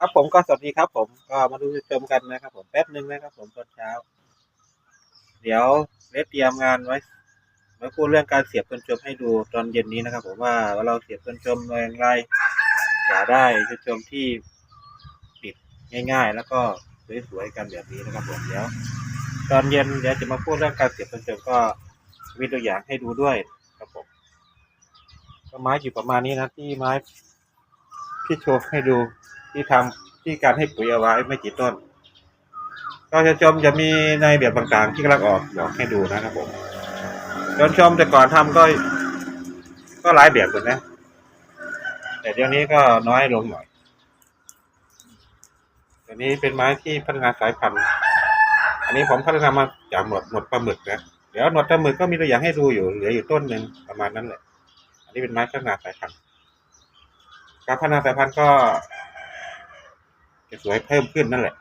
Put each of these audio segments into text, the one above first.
ครับผมก็สวัสดีครับ ผมก็มาดูชมกันนะครับ ผมแป๊บหนึ่งนะครับ ผมตอนเช้า เดี๋ยวได้เตรียมงานไว้ไว้พูดเรื่องการเสียบต้นชมให้ดูตอนเย็นนี้นะครับ ผมว่าเราเสียบต้นชมอย่างไรจะได้ต้นชมที่ติดง่าย ๆ แล้วก็สวยๆกันแบบนี้นะครับ ผมเดี๋ยวตอนเย็นเดี๋ยวจะมาพูดเรื่องการเสียบต้นชมก็มีตัวอย่างให้ดูด้วยครับผมก็ไม้อยู่ประมาณนี้นะที่ไม้ที่โชว์ให้ดู ที่ทำที่การให้ปุ๋ยเอาไว้ไม่กี่ต้นก็จะชมจะมีในแบบต่างๆที่กำลังออกเดี๋ยวให้ดูนะครับผมตอนชมแต่ก่อนทำก็ ก็หลายแบบเลยนะ แต่เดี๋ยวนี้ก็น้อยลงหน่อยเดี๋ยวนี้เป็นไม้ที่พัฒนาสายพันธุ์ อันนี้ผมพัฒนามาจากหนวดหนวดปลาหมึกนะเดี๋ยวหนวดปลาหมึกก็มีตัวอย่างให้ดูอยู่เหลืออยู่ต้นหนึ่งประมาณนั้นแหละ อันนี้เป็นไม้พัฒนาสายพันธุ์ การพัฒนาสายพันธุ์ก็ จะสวยเพิ่มขึ้นนั่นแหละ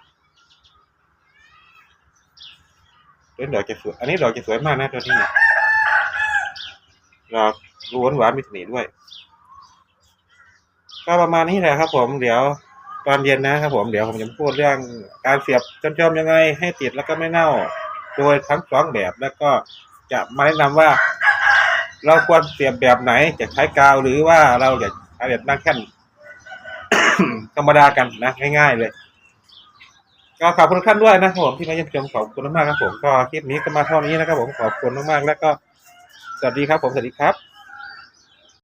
ต้นดอกจะสวย อันนี้ดอกจะสวยมากนะตัวนี้ดอกรูหวานหวานมีเสน่ห์ด้วย ก็ประมาณนี้แหละครับ ผมเดี๋ยวตอนเย็นนะครับผมเดี๋ยวผมจะพูดเรื่องการเสียบจนจอมยังไง ให้ติดแล้วก็ไม่เน่า โดยทั้งสองแบบแล้วก็จะมาแนะนำว่า เราควรเสียบแบบไหนจะใช้กาวหรือว่าเราจะใช้แบบนั่งแค่น ธรรมดากันนะง่ายๆเลยก็ขอบคุณทุกท่านด้วยนะครับผมที่มาเยี่ยมชมขอบคุณมากๆครับผมก็คลิปนี้ก็มาเท่านี้นะครับผมขอบคุณมากๆแล้วก็สวัสดีครับผมสวัสดีครับ